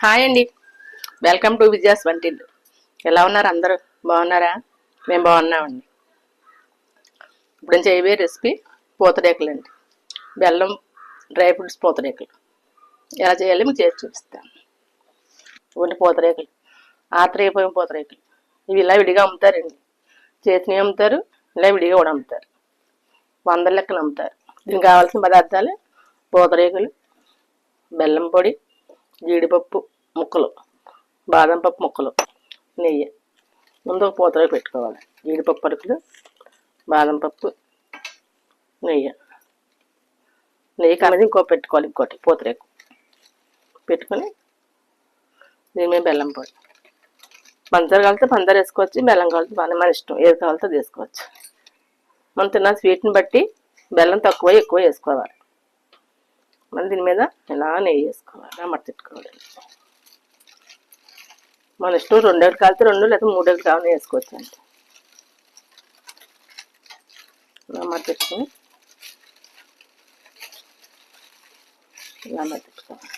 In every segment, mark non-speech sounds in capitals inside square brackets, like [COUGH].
Hi అండి. Welcome to Vijaya's వంటిల్లు. ఎలా ఉన్నారు అందరూ? బాగున్నారా? మేము బాగున్నామండి. ఇప్పుడు నేను చేయబోయే రెసిపీ పూతరేకులు అండి. బెల్లం డ్రై ఫ్రూట్స్ పూతరేకులు ఎలా చేయాలి మీకు చేసి చూపిస్తాను. ఇవన్నీ పూతరేకులు ఆత్రేయపోయిన పూతరేకులు ఇవి ఇలా విడిగా అమ్ముతారండి. చేతిని అమ్ముతారు ఇలా విడిగా కూడా అమ్ముతారు. వందల లెక్కలు అమ్ముతారు. దీనికి కావాల్సిన పదార్థాలు పూతరేకులు బెల్లం పొడి జీడిపప్పు ముక్కలు. బాదం పప్పు ముక్కలు. నెయ్యి. ముందు ఒక పూతరేకు పెట్టుకోవాలి. జీడిపప్పు అరుకులు బాదం పప్పు నెయ్యి. నెయ్యి కన్నది ఇంకో పెట్టుకోవాలి ఇంకోటి పూతరేకు. పెట్టుకొని దీని మీద బెల్లం పొడి. పంచదార కలిపితే పంచదార వేసుకోవచ్చు బెల్లం కలిపితే బాగా మన ఇష్టం. ఏది కావాలితే అది వేసుకోవచ్చు. మనం తిన్న స్వీట్ని బట్టి బెల్లం తక్కువ ఎక్కువ వేసుకోవాలి. మళ్ళీ దీని మీద ఇలా నెయ్యి వేసుకోవాలి ఇలా మట్టిట్టుకోవాలి మన ఇష్టం రెండేళ్ళు కాలితే రెండు లేదా మూడేళ్ళు కావాలని వేసుకోవచ్చు అండి ఇలా మట్టిట్టుకొని ఇలా మట్టిట్టుకోవాలి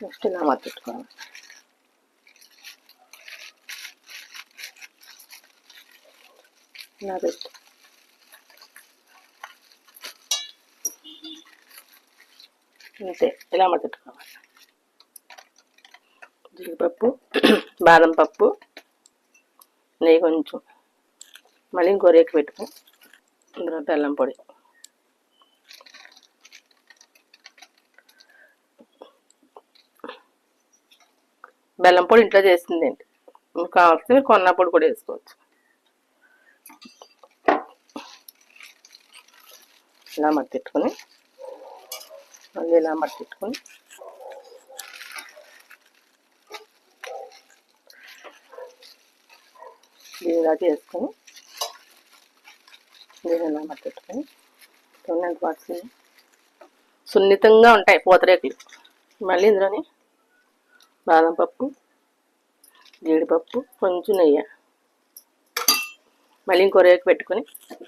నెక్స్ట్ ఇలా మట్టిట్టుకోవాలి ఇలా పెట్టి అంతే ఇలా మట్టుకోవాలి జీడిపప్పు [CLEARS THROAT] బాదం పప్పు నెయ్యి కొంచెం మళ్ళీ ఇంకో రేకు పెట్టుకో ఇందులో బెల్లం పొడి. బెల్లం పొడి ఇంట్లో చేసిందండి మీకు కావాల్సి మీరు కొన్న పొడి కూడా వేసుకోవచ్చు. ఇలా మట్టిట్టుకొని మళ్ళీ ఇలా మట్టిట్టుకొని దీని దాటి చేసుకొని దీని ఇలా మట్టిట్టుకొని చూడండి వాటి సున్నితంగా ఉంటాయి పూతరేకులు. మళ్ళీ ఇందులోని బాదం పప్పు జీడిపప్పు కొంచెం నెయ్యి. మళ్ళీ ఇంకో రేకు పెట్టుకొని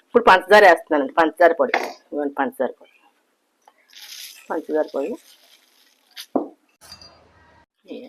ఇప్పుడు పంచదార వేస్తున్నానండి పంచదార పొడి. ఇవ్వండి పంచదార పొడి. పంచదార పొడి నెయ్యి.